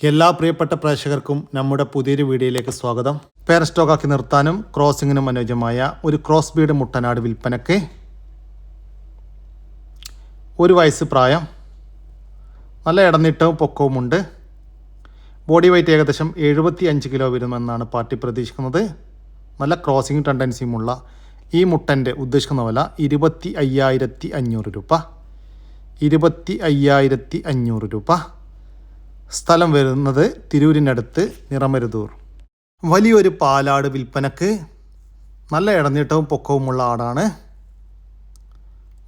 എല്ലാ പ്രിയപ്പെട്ട പ്രേക്ഷകർക്കും നമ്മുടെ പുതിയൊരു വീഡിയോയിലേക്ക് സ്വാഗതം. പേര സ്റ്റോക്കാക്കി നിർത്താനും ക്രോസിങ്ങിനും അനുയോജ്യമായ ഒരു ക്രോസ് ബീഡ് മുട്ടനാട് വിൽപ്പനയ്ക്ക് ഒരു വയസ്സ് പ്രായം നല്ല ഇടനീട്ടവും പൊക്കവുമുണ്ട് ബോഡി വെയ്റ്റ് ഏകദേശം എഴുപത്തി അഞ്ച് കിലോ വരുമെന്നാണ് പാർട്ടി പ്രതീക്ഷിക്കുന്നത്. നല്ല ക്രോസിംഗ് ടെൻഡൻസിയുമുള്ള ഈ മുട്ടന്റെ ഉദ്ദേശിക്കുന്ന വില ഇരുപത്തി അയ്യായിരത്തി അഞ്ഞൂറ് രൂപ. ഇരുപത്തി അയ്യായിരത്തി അഞ്ഞൂറ് രൂപ. സ്ഥലം വരുന്നത് തിരൂരിനടുത്ത് നിറമരുതൂർ. വലിയൊരു പാലാട് വിൽപ്പനക്ക് നല്ല ഇടനീട്ടവും പൊക്കവുമുള്ള ആടാണ്.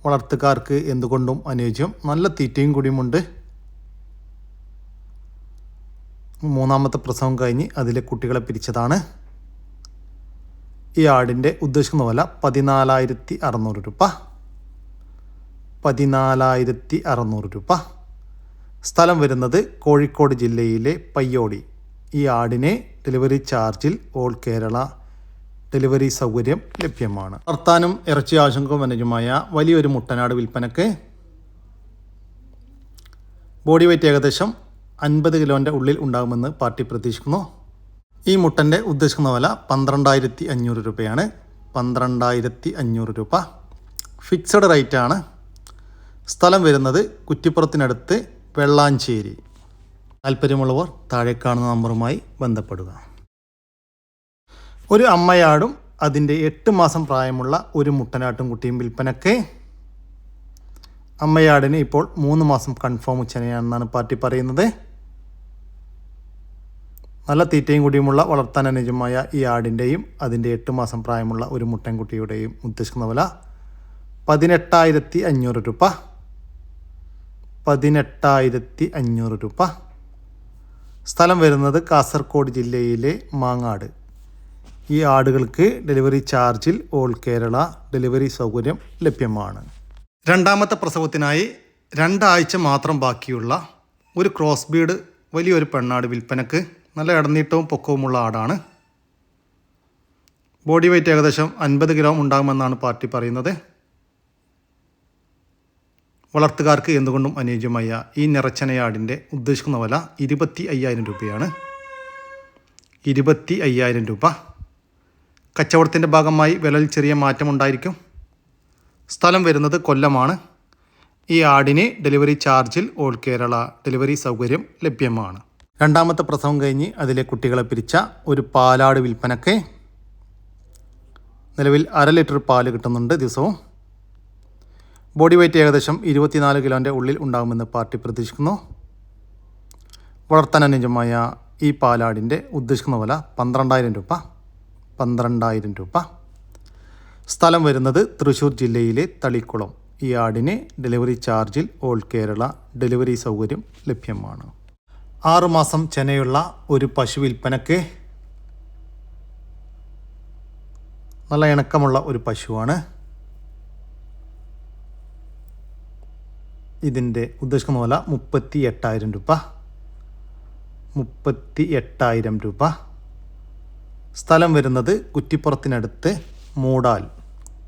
വളർത്തുകാർക്ക് എന്തുകൊണ്ടും അനുയോജ്യം. നല്ല തീറ്റയും കൂടിയുമുണ്ട്. മൂന്നാമത്തെ പ്രസവം കഴിഞ്ഞ് അതിലെ കുട്ടികളെ പിരിച്ചതാണ്. ഈ ആടിന്റെ ഉദ്ദേശിക്കുന്ന വില പതിനാലായിരത്തി അറുന്നൂറ് രൂപ. പതിനാലായിരത്തി അറുന്നൂറ് രൂപ. സ്ഥലം വരുന്നത് കോഴിക്കോട് ജില്ലയിലെ പയ്യോടി. ഈ ആടിനെ ഡെലിവറി ചാർജിൽ ഓൾ കേരള ഡെലിവറി സൗകര്യം ലഭ്യമാണ്. വർത്താനും ഇറച്ചി ആശങ്കവും അനുജമായ വലിയൊരു മുട്ടനാട് വിൽപ്പനക്ക് ബോഡി വെയിറ്റ് ഏകദേശം അൻപത് കിലോന്റെ ഉള്ളിൽ ഉണ്ടാകുമെന്ന് പാർട്ടി പ്രതീക്ഷിക്കുന്നു. ഈ മുട്ടന്റെ ഉദ്ദേശിക്കുന്ന വില പന്ത്രണ്ടായിരത്തി അഞ്ഞൂറ് രൂപയാണ്. പന്ത്രണ്ടായിരത്തി അഞ്ഞൂറ് രൂപ. ഫിക്സഡ് റേറ്റാണ്. സ്ഥലം വരുന്നത് കുറ്റിപ്പുറത്തിനടുത്ത് വെള്ളാഞ്ചേരി. താല്പര്യമുള്ളവർ താഴെ കാണുന്ന നമ്പറുമായി ബന്ധപ്പെടുക. ഒരു അമ്മയാടും അതിന്റെ എട്ട് മാസം പ്രായമുള്ള ഒരു മുട്ടനാട്ടും കുട്ടിയും വിൽപ്പനക്ക് അമ്മയാടിന് ഇപ്പോൾ മൂന്ന് മാസം കൺഫേം ഉച്ചനെയാണെന്നാണ് പാർട്ടി പറയുന്നത്. നല്ല തീറ്റയും കൂടിയുമുള്ള വളർത്താൻ അനുജമായ ഈ ആടിന്റെയും അതിന്റെ എട്ട് മാസം പ്രായമുള്ള ഒരു മുട്ടൻകുട്ടിയുടെയും ഉദ്ദേശിക്കുന്ന വില പതിനെട്ടായിരത്തി അഞ്ഞൂറ് രൂപ. പതിനെട്ടായിരത്തി അഞ്ഞൂറ് രൂപ. സ്ഥലം വരുന്നത് കാസർഗോഡ് ജില്ലയിലെ മാങ്ങാട്. ഈ ആടുകൾക്ക് ഡെലിവറി ചാർജിൽ ഓൾ കേരള ഡെലിവറി സൗകര്യം ലഭ്യമാണ്. രണ്ടാമത്തെ പ്രസവത്തിനായി രണ്ടാഴ്ച മാത്രം ബാക്കിയുള്ള ഒരു ക്രോസ് ബീഡ് വലിയൊരു പെണ്ണാട് വിൽപ്പനക്ക് നല്ല ഇടനീട്ടവും പൊക്കവുമുള്ള ആടാണ്. ബോഡി വെയ്റ്റ് ഏകദേശം അൻപത് ഗ്രാം ഉണ്ടാകുമെന്നാണ് പാർട്ടി പറയുന്നത്. വളർത്തുകാർക്ക് എന്തുകൊണ്ടും അനുയോജ്യമായ ഈ നിറച്ചനയാടിന്റെ ഉദ്ദേശിക്കുന്ന വില ഇരുപത്തി അയ്യായിരം രൂപയാണ്. ഇരുപത്തി അയ്യായിരം രൂപ. കച്ചവടത്തിന്റെ ഭാഗമായി വിലയിൽ ചെറിയ മാറ്റമുണ്ടായിരിക്കും. സ്ഥലം വരുന്നത് കൊല്ലമാണ്. ഈ ആടിന് ഡെലിവറി ചാർജിൽ ഓൾ കേരള ഡെലിവറി സൗകര്യം ലഭ്യമാണ്. രണ്ടാമത്തെ പ്രസവം കഴിഞ്ഞ് അതിലെ കുട്ടികളെ പിരിച്ച ഒരു പാലാട് വിൽപ്പനക്ക് നിലവിൽ അര ലിറ്റർ പാൽ കിട്ടുന്നുണ്ട് ദിവസവും. ബോഡി വെയ്റ്റ് ഏകദേശം ഇരുപത്തിനാല് കിലോന്റെ ഉള്ളിൽ ഉണ്ടാകുമെന്ന് പാർട്ടി പ്രതീക്ഷിക്കുന്നു. വളർത്താൻ അനുയോജ്യമായ ഈ പാലാടിന്റെ ഉദ്ദേശിക്കുന്ന വില പന്ത്രണ്ടായിരം രൂപ. പന്ത്രണ്ടായിരം രൂപ. സ്ഥലം വരുന്നത് തൃശ്ശൂർ ജില്ലയിലെ തളിക്കുളം. ഈ ആടിന് ഡെലിവറി ചാർജിൽ ഓൾ കേരള ഡെലിവറി സൗകര്യം ലഭ്യമാണ്. ആറുമാസം ചെനയുള്ള ഒരു പശു വിൽപ്പനക്ക് നല്ല ഇണക്കമുള്ള ഒരു പശുവാണ്. ഇതിന്റെ ഉദ്ദേശിക്കുന്ന വില മുപ്പത്തി എട്ടായിരം രൂപ. മുപ്പത്തി എട്ടായിരം രൂപ. സ്ഥലം വരുന്നത് കുറ്റിപ്പുറത്തിനടുത്ത് മൂടാൽ.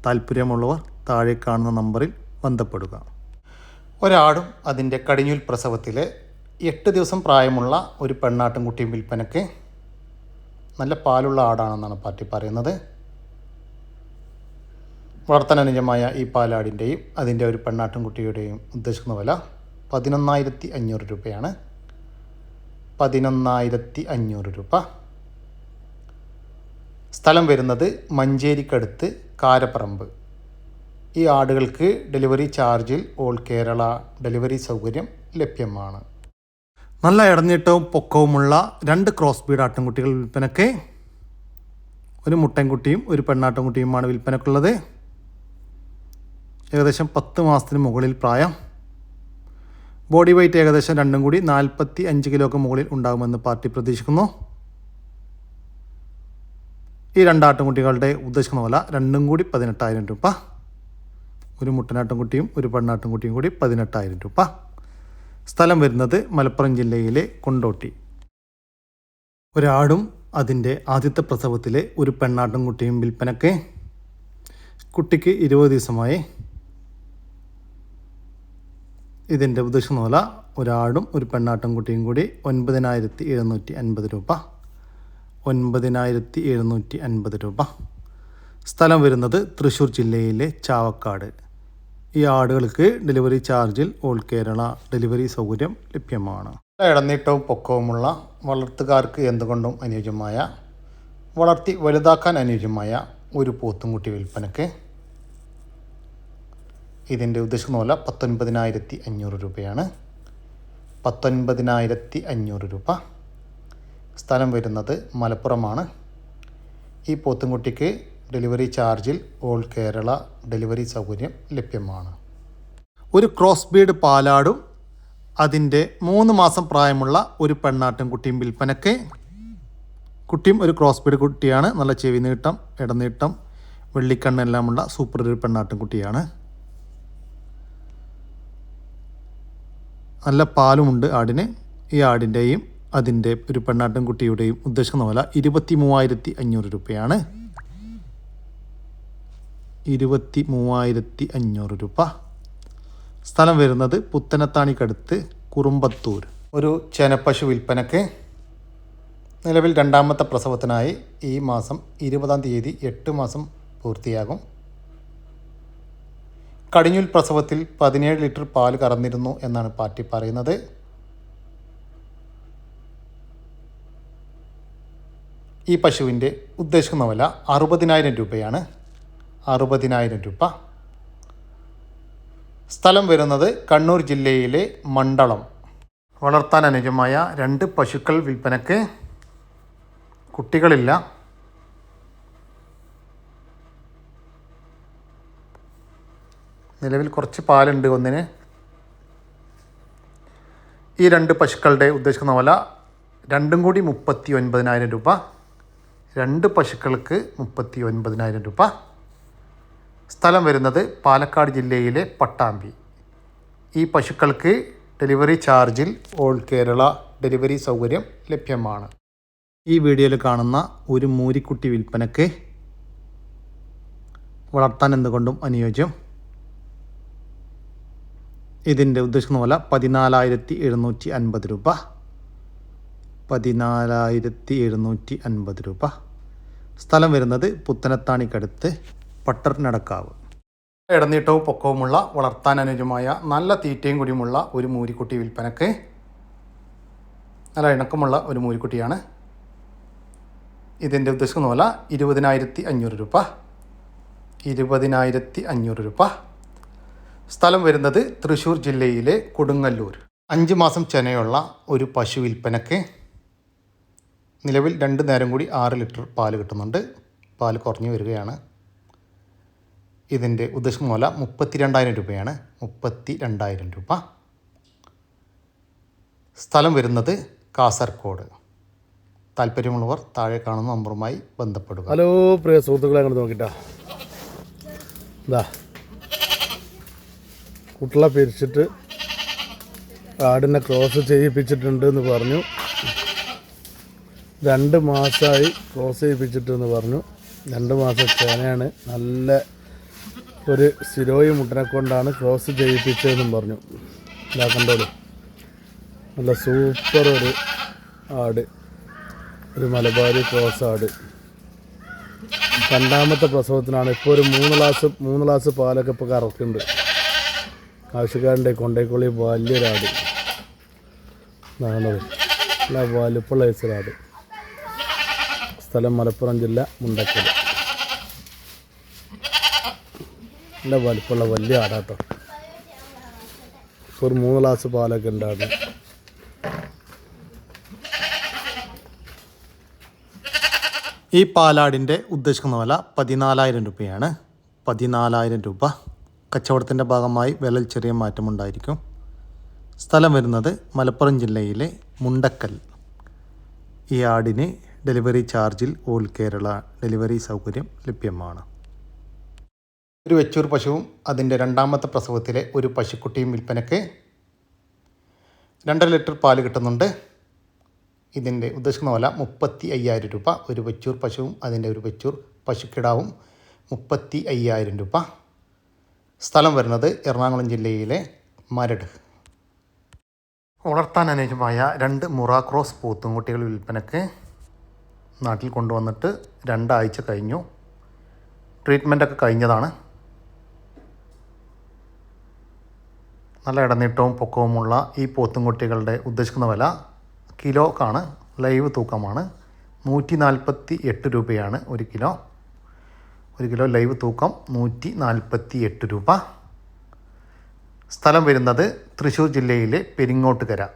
താല്പര്യമുള്ളവർ താഴെ കാണുന്ന നമ്പറിൽ ബന്ധപ്പെടുക. ഒരാടും അതിന്റെ കടിഞ്ഞൂൽ പ്രസവത്തിലെ എട്ട് ദിവസം പ്രായമുള്ള ഒരു പെണ്ണാട്ടുംകുട്ടിയും വിൽപ്പനയ്ക്ക് നല്ല പാലുള്ള ആടാണെന്നാണ് പാർട്ടി പറയുന്നത്. വളർത്താൻ അനുജമായ ഈ പാലാടിന്റെയും അതിന്റെ ഒരു പെണ്ണാട്ടുംകുട്ടിയുടെയും ഉദ്ദേശിക്കുന്ന വില പതിനൊന്നായിരത്തി അഞ്ഞൂറ് രൂപയാണ്. പതിനൊന്നായിരത്തി അഞ്ഞൂറ് രൂപ. സ്ഥലം വരുന്നത് മഞ്ചേരിക്കടുത്ത് കാരപ്പറമ്പ്. ഈ ആടുകൾക്ക് ഡെലിവറി ചാർജിൽ ഓൾ കേരള ഡെലിവറി സൗകര്യം ലഭ്യമാണ്. നല്ല ഇടഞ്ഞിട്ടവും പൊക്കവുമുള്ള രണ്ട് ക്രോസ് ബീഡ് ആട്ടിൻകുട്ടികൾ വിൽപ്പനയ്ക്ക് ഒരു മുട്ടൻകുട്ടിയും ഒരു പെണ്ണാട്ടിൻകുട്ടിയുമാണ് വിൽപ്പനക്കുള്ളത് ഏകദേശം പത്ത് മാസത്തിന് മുകളിൽ പ്രായം. ബോഡി വെയ്റ്റ് ഏകദേശം രണ്ടും കൂടി നാൽപ്പത്തി അഞ്ച് കിലോക്ക് മുകളിൽ ഉണ്ടാകുമെന്ന് പാർട്ടി പ്രതീക്ഷിക്കുന്നു. ഈ രണ്ടാട്ടുംകുട്ടികളുടെ ഉദ്ദേശിക്കുന്ന വില രണ്ടും കൂടി പതിനെട്ടായിരം രൂപ. ഒരു മുട്ടനാട്ടുംകുട്ടിയും ഒരു പെണ്ണാട്ടുംകുട്ടിയും കൂടി പതിനെട്ടായിരം രൂപ. സ്ഥലം വരുന്നത് മലപ്പുറം ജില്ലയിലെ കൊണ്ടോട്ടി. ഒരാടും അതിന്റെ ആദ്യത്തെ പ്രസവത്തിലെ ഒരു പെണ്ണാട്ടുംകുട്ടിയും വിൽപ്പനക്ക് കുട്ടിക്ക് ഇരുപത് ദിവസമായി. ഇതിന്റെ ഉദ്ദേശിക്കുന്ന വില ഒരാടും ഒരു പെണ്ണാട്ടും കുട്ടിയും കൂടി ഒൻപതിനായിരത്തി എഴുന്നൂറ്റി അൻപത് രൂപ. ഒൻപതിനായിരത്തി എഴുന്നൂറ്റി അൻപത് രൂപ. സ്ഥലം വരുന്നത് തൃശ്ശൂർ ജില്ലയിലെ ചാവക്കാട്. ഈ ആടുകൾക്ക് ഡെലിവറി ചാർജിൽ ഓൾ കേരള ഡെലിവറി സൗകര്യം ലഭ്യമാണ്. ഇടനീട്ടവും പൊക്കവുമുള്ള വളർത്തുകാർക്ക് എന്തുകൊണ്ടും അനുയോജ്യമായ വളർത്തി വലുതാക്കാൻ അനുയോജ്യമായ ഒരു പോത്തുംകുട്ടി വിൽപ്പനയ്ക്ക് ഇതിന്റെ ഉദ്ദേശിക്കുന്ന പോലെ പത്തൊൻപതിനായിരത്തി അഞ്ഞൂറ് രൂപയാണ്. പത്തൊൻപതിനായിരത്തി അഞ്ഞൂറ് രൂപ. സ്ഥലം വരുന്നത് മലപ്പുറമാണ്. ഈ പോത്തുംകുട്ടിക്ക് ഡെലിവറി ചാർജിൽ ഓൾ കേരള ഡെലിവറി സൗകര്യം ലഭ്യമാണ്. ഒരു ക്രോസ് ബീഡ് പാലാടും അതിന്റെ മൂന്ന് മാസം പ്രായമുള്ള ഒരു പെണ്ണാട്ടും കുട്ടിയും വിൽപ്പനയ്ക്ക്. കുട്ടിയും ഒരു ക്രോസ് ബീഡ് കുട്ടിയാണ്. നല്ല ചെവി നീട്ടം ഇടനീട്ടം വെള്ളിക്കണ്ണെല്ലാമുള്ള സൂപ്പർ ഒരു പെണ്ണാട്ടും കുട്ടിയാണ്. നല്ല പാലുമുണ്ട് ആടിന്. ഈ ആടിന്റെയും അതിന്റെ ഒരു പെണ്ണാട്ടും കുട്ടിയുടെയും ഉദ്ദേശിക്കുന്ന വില ഇരുപത്തി മൂവായിരത്തി അഞ്ഞൂറ് രൂപയാണ്. ഇരുപത്തി മൂവായിരത്തി അഞ്ഞൂറ് രൂപ. സ്ഥലം വരുന്നത് പുത്തനത്താണിക്കടുത്ത് കുറുമ്പത്തൂർ. ഒരു ചെനപ്പശു വിൽപ്പനക്ക് നിലവിൽ രണ്ടാമത്തെ പ്രസവത്തിനായി ഈ മാസം ഇരുപതാം തീയതി എട്ട് മാസം പൂർത്തിയാകും. കടിഞ്ഞൂൽ പ്രസവത്തിൽ പതിനേഴ് ലിറ്റർ പാൽ കറന്നിരുന്നു എന്നാണ് പാർട്ടി പറയുന്നത്. ഈ പശുവിന്റെ ഉദ്ദേശിക്കുന്ന വില അറുപതിനായിരം രൂപയാണ്. അറുപതിനായിരം രൂപ. സ്ഥലം വരുന്നത് കണ്ണൂർ ജില്ലയിലെ മണ്ഡളം വളർത്താൻ അനുജമായ രണ്ട് പശുക്കൾ വിൽപ്പനയ്ക്ക് കുട്ടികളില്ല. നിലവിൽ കുറച്ച് പാലുണ്ട് ഒന്നിന്. ഈ രണ്ട് പശുക്കളുടെ ഉദ്ദേശിക്കുന്ന വില രണ്ടും കൂടി മുപ്പത്തി ഒൻപതിനായിരം രൂപ. രണ്ട് പശുക്കൾക്ക് മുപ്പത്തി ഒൻപതിനായിരം രൂപ. സ്ഥലം വരുന്നത് പാലക്കാട് ജില്ലയിലെ പട്ടാമ്പി. ഈ പശുക്കൾക്ക് ഡെലിവറി ചാർജിൽ ഓൾ കേരള ഡെലിവറി സൗകര്യം ലഭ്യമാണ്. ഈ വീഡിയോയിൽ കാണുന്ന ഒരു മൂരിക്കുട്ടി വിൽപ്പനയ്ക്ക് വളർത്താൻ എന്തുകൊണ്ടും അനുയോജ്യം. ഇതിന്റെ ഉദ്ദേശിക്കുന്ന പോലെ പതിനാലായിരത്തി എഴുന്നൂറ്റി അൻപത് രൂപ. പതിനാലായിരത്തി എഴുന്നൂറ്റി അൻപത് രൂപ. സ്ഥലം വരുന്നത് പുത്തനത്താണിക്കടുത്ത് പട്ടർനടക്കാവ്. ഇടനീട്ടവും പൊക്കവുമുള്ള വളർത്താൻ അനുയോജ്യമായ നല്ല തീറ്റയും കൂടിയുമുള്ള ഒരു മൂരിക്കുട്ടി വിൽപ്പനക്ക് നല്ല ഇണക്കമുള്ള ഒരു മൂരിക്കുട്ടിയാണ്. ഇതിന്റെ ഉദ്ദേശിക്കുന്ന പോലെ ഇരുപതിനായിരത്തി അഞ്ഞൂറ് രൂപ. ഇരുപതിനായിരത്തി അഞ്ഞൂറ് രൂപ. സ്ഥലം വരുന്നത് തൃശ്ശൂർ ജില്ലയിലെ കൊടുങ്ങല്ലൂർ. അഞ്ച് മാസം ചെനയുള്ള ഒരു പശു വിൽപ്പനക്ക് നിലവിൽ രണ്ട് നേരം കൂടി ആറ് ലിറ്റർ പാൽ കിട്ടുന്നുണ്ട്. പാൽ കുറഞ്ഞു വരികയാണ്. ഇതിന്റെ ഉദ്ദേശം മൂല മുപ്പത്തി രണ്ടായിരം രൂപയാണ്. മുപ്പത്തി രണ്ടായിരം രൂപ. സ്ഥലം വരുന്നത് കാസർഗോഡ് താല്പര്യമുള്ളവർ താഴെ കാണുന്ന നമ്പറുമായി ബന്ധപ്പെടുക. ഹലോ പ്രിയ സുഹൃത്തുക്കളെ അങ്ങോട്ട് നോക്കിട്ടാ. ഇതാ കുട്ടികളെ പിരിച്ചിട്ട് ആടിനെ ക്രോസ് ചെയ്യിപ്പിച്ചിട്ടുണ്ട് എന്ന് പറഞ്ഞു. രണ്ട് മാസമായി ക്രോസ് ചെയ്യിപ്പിച്ചിട്ടെന്ന് പറഞ്ഞു. രണ്ട് മാസം ചേനയാണ്. നല്ല ഒരു സിരോയി മുട്ടനെ കൊണ്ടാണ് ക്രോസ് ചെയ്യിപ്പിച്ചതെന്നും പറഞ്ഞു. ഇതാ കണ്ടോളൂ. നല്ല സൂപ്പർ ഒരു ആട്. ഒരു മലബാരി ക്രോസ് ആട്. രണ്ടാമത്തെ പ്രസവത്തിനാണ്. ഇപ്പോൾ ഒരു മൂന്ന് ഗ്ലാസ് മൂന്ന് ഗ്ലാസ് പാലൊക്കെ ഇപ്പോൾ കറക്കുന്നുണ്ട്. ആവശ്യക്കാരന്റെ കൊണ്ടേക്കൊള്ളി വലിയൊരാട്. നാണത് നല്ല വലുപ്പുള്ള ഐസൊരാട് സ്ഥലം മലപ്പുറം ജില്ല മുണ്ടക്കൽ. നല്ല വലുപ്പുള്ള വലിയ ആടാട്ടോ. ഒരു മൂന്ന് ഗ്ലാസ് പാലൊക്കെ ഉണ്ടായിരുന്നു. ഈ പാലാടിന്റെ ഉദ്ദേശിക്കുന്ന വില പതിനാലായിരം രൂപയാണ്. പതിനാലായിരം രൂപ കച്ചവടത്തിന്റെ ഭാഗമായി വിലയിൽ ചെറിയ മാറ്റമുണ്ടായിരിക്കും. സ്ഥലം വരുന്നത് മലപ്പുറം ജില്ലയിലെ മുണ്ടക്കൽ. ഈ ആടിന് ഡെലിവറി ചാർജിൽ ഓൾ കേരള ഡെലിവറി സൗകര്യം ലഭ്യമാണ്. ഒരു വെച്ചൂർ പശുവും അതിന്റെ രണ്ടാമത്തെ പ്രസവത്തിലെ ഒരു പശുക്കുട്ടിയും വിൽപ്പനയ്ക്ക് രണ്ടര ലിറ്റർ പാൽ കിട്ടുന്നുണ്ട്. ഇതിന്റെ ഉദ്ദേശിക്കുന്ന വില മുപ്പത്തി അയ്യായിരം രൂപ. ഒരു വെച്ചൂർ പശുവും അതിന്റെ ഒരു വെച്ചൂർ പശുക്കിടാവും മുപ്പത്തി അയ്യായിരം രൂപ. സ്ഥലം വരുന്നത് എറണാകുളം ജില്ലയിലെ മരട്. വളർത്താൻ അനുയോജ്യമായ രണ്ട് മുറാക്രോസ് പൂത്തുംകുട്ടികൾ വിൽപ്പനയ്ക്ക് നാട്ടിൽ കൊണ്ടുവന്നിട്ട് രണ്ടാഴ്ച കഴിഞ്ഞു. ട്രീറ്റ്മെന്റൊക്കെ കഴിഞ്ഞതാണ്. നല്ല ഇടനീട്ടവും പൊക്കവുമുള്ള ഈ പോത്തുംകുട്ടികളുടെ ഉദ്ദേശിക്കുന്ന വില കിലോക്കാണ്. ലൈവ് തൂക്കമാണ്. നൂറ്റി നാൽപ്പത്തി എട്ട് രൂപയാണ് ഒരു കിലോ. ഒരു കിലോ ലൈവ് തൂക്കം നൂറ്റി നാൽപ്പത്തി എട്ട് രൂപ. സ്ഥലം വരുന്നത് തൃശ്ശൂർ ജില്ലയിലെ പെരിങ്ങോട്ടുകര.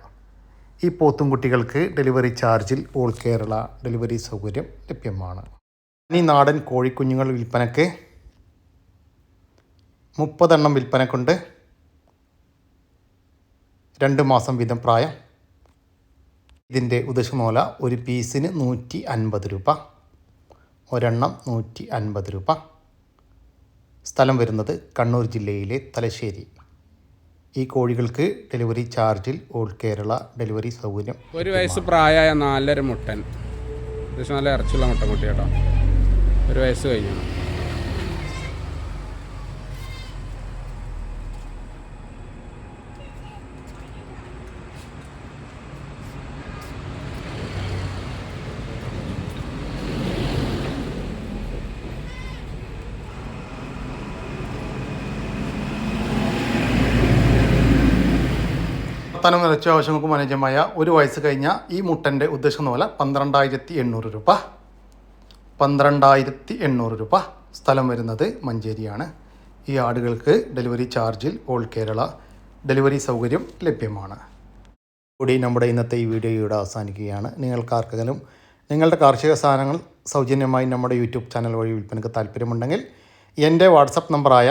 ഈ പോത്തും കുട്ടികൾക്ക് ഡെലിവറി ചാർജിൽ ഓൾ കേരള ഡെലിവറി സൗകര്യം ലഭ്യമാണ്. ഇനി നാടൻ കോഴിക്കുഞ്ഞുങ്ങൾ വിൽപ്പനയ്ക്ക് മുപ്പതെണ്ണം വിൽപ്പനക്കുണ്ട്. രണ്ട് മാസം വീതം പ്രായം. ഇതിന്റെ ഉദ്ദേശമൂല ഒരു പീസിന് നൂറ്റി അൻപത് രൂപ. ഒരെണ്ണം നൂറ്റി അൻപത് രൂപ. സ്ഥലം വരുന്നത് കണ്ണൂർ ജില്ലയിലെ തലശ്ശേരി. ഈ കോഴികൾക്ക് ഡെലിവറി ചാർജിൽ ഓൾ കേരള ഡെലിവറി സൗകര്യം ഒരു വയസ്സ് പ്രായമായ നാലര മുട്ടൻ. അത്യാവശ്യം നല്ല ഇറച്ചിയുള്ള മുട്ടൻ കുട്ടി കേട്ടോ ഒരു വയസ്സ് കഴിഞ്ഞു. വർത്തമാനം നിറച്ച ആവശ്യങ്ങൾക്കും അനുയോജ്യമായ ഒരു വയസ്സ് കഴിഞ്ഞ ഈ മുട്ടന്റെ ഉദ്ദേശിക്കുന്ന പോലെ പന്ത്രണ്ടായിരത്തി എണ്ണൂറ് രൂപ. പന്ത്രണ്ടായിരത്തി എണ്ണൂറ് രൂപ സ്ഥലം വരുന്നത് മഞ്ചേരിയാണ്. ഈ ആടുകൾക്ക് ഡെലിവറി ചാർജിൽ ഓൾ കേരള ഡെലിവറി സൗകര്യം ലഭ്യമാണ്. കൂടി നമ്മുടെ ഇന്നത്തെ ഈ വീഡിയോ ഇവിടെ അവസാനിക്കുകയാണ്. നിങ്ങൾക്കാർക്കെങ്കിലും നിങ്ങളുടെ കാർഷിക സാധനങ്ങൾ സൗജന്യമായി നമ്മുടെ യൂട്യൂബ് ചാനൽ വഴി വിൽപ്പനയ്ക്ക് താല്പര്യമുണ്ടെങ്കിൽ എന്റെ വാട്സപ്പ് നമ്പറായ